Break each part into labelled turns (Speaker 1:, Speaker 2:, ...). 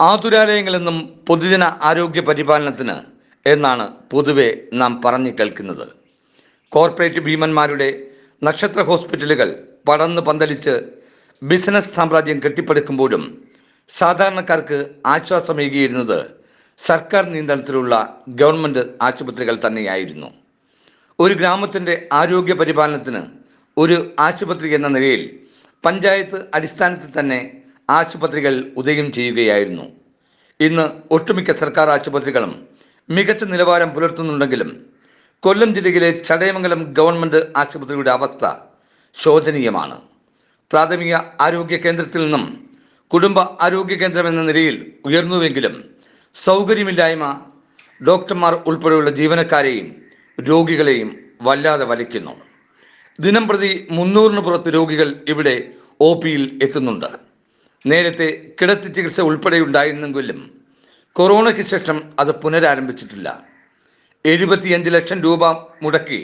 Speaker 1: ആതുരാലയങ്ങളെന്നും പൊതുജന ആരോഗ്യ പരിപാലനത്തിന് എന്നാണ് പൊതുവെ നാം പറഞ്ഞു കേൾക്കുന്നത്. കോർപ്പറേറ്റ് ഭീമന്മാരുടെ നക്ഷത്ര ഹോസ്പിറ്റലുകൾ പടർന്ന് പന്തലിച്ച് ബിസിനസ് സാമ്രാജ്യം കെട്ടിപ്പടുക്കുമ്പോഴും സാധാരണക്കാർക്ക് ആശ്വാസമേകിയിരുന്നത് സർക്കാർ നിയന്ത്രണത്തിലുള്ള ഗവൺമെന്റ് ആശുപത്രികൾ തന്നെയായിരുന്നു. ഒരു ഗ്രാമത്തിന്റെ ആരോഗ്യ പരിപാലനത്തിന് ഒരു ആശുപത്രി എന്ന നിലയിൽ പഞ്ചായത്ത് അടിസ്ഥാനത്തിൽ തന്നെ ആശുപത്രികൾ ഉദയം ചെയ്യുകയായിരുന്നു. ഇന്ന് ഒട്ടുമിക്ക സർക്കാർ ആശുപത്രികളും മികച്ച നിലവാരം പുലർത്തുന്നുണ്ടെങ്കിലും കൊല്ലം ജില്ലയിലെ ചടയമംഗലം ഗവൺമെന്റ് ആശുപത്രിയുടെ അവസ്ഥ ശോചനീയമാണ്. പ്രാഥമിക ആരോഗ്യ കേന്ദ്രത്തിൽ നിന്നും കുടുംബ ആരോഗ്യ കേന്ദ്രം എന്ന നിലയിൽ ഉയർന്നുവെങ്കിലും സൗകര്യമില്ലായ്മ ഡോക്ടർമാർ ഉൾപ്പെടെയുള്ള ജീവനക്കാരെയും രോഗികളെയും വല്ലാതെ വലിക്കുന്നു ദിനം പ്രതി മുന്നൂറിന് പുറത്ത് രോഗികൾ ഇവിടെ ഒ പിയിൽ എത്തുന്നുണ്ട്. നേരത്തെ കിടത്തി ചികിത്സ ഉൾപ്പെടെ ഉണ്ടായിരുന്നെങ്കിലും കൊറോണയ്ക്ക് ശേഷം അത് പുനരാരംഭിച്ചിട്ടില്ല. എഴുപത്തിയഞ്ച് ലക്ഷം രൂപ മുടക്കി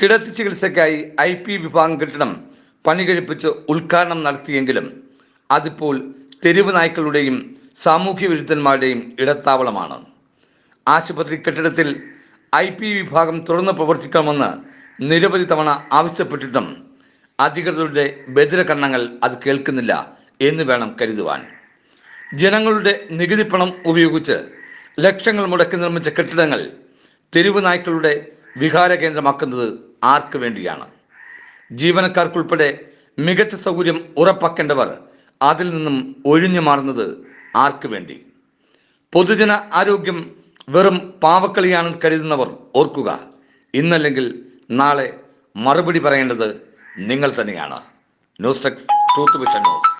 Speaker 1: കിടത്തി ചികിത്സയ്ക്കായി ഐ പി വിഭാഗം കെട്ടിടം പണി കഴിപ്പിച്ച് ഉദ്ഘാടനം നടത്തിയെങ്കിലും അതിപ്പോൾ തെരുവ് നായ്ക്കളുടെയും സാമൂഹ്യ വിരുദ്ധന്മാരുടെയും ഇടത്താവളമാണ്. ആശുപത്രി കെട്ടിടത്തിൽ ഐ പി വിഭാഗം തുറന്ന് പ്രവർത്തിക്കണമെന്ന് നിരവധി തവണ ആവശ്യപ്പെട്ടിട്ടും അധികൃതരുടെ ബദിരകണ്ണങ്ങൾ അത് കേൾക്കുന്നില്ല എന്ന് വേണം കരുതുവാൻ. ജനങ്ങളുടെ നികുതി പണം ഉപയോഗിച്ച് ലക്ഷങ്ങൾ മുടക്കി നിർമ്മിച്ച കെട്ടിടങ്ങൾ തെരുവ് നായ്ക്കളുടെ വിഹാര കേന്ദ്രമാക്കുന്നത് ആർക്ക് വേണ്ടിയാണ്? ജീവനക്കാർക്കുൾപ്പെടെ മികച്ച സൗകര്യം ഉറപ്പാക്കേണ്ടവർ അതിൽ നിന്നും ഒഴിഞ്ഞു മാറുന്നത് ആർക്ക് വേണ്ടി? പൊതുജന ആരോഗ്യം വെറും പാവക്കളിയാണെന്ന് കരുതുന്നവർ ഓർക്കുക. ഇന്നല്ലെങ്കിൽ നാളെ മറുപടി പറയേണ്ടത് നിങ്ങൾ തന്നെയാണ്. News desk truth vision news.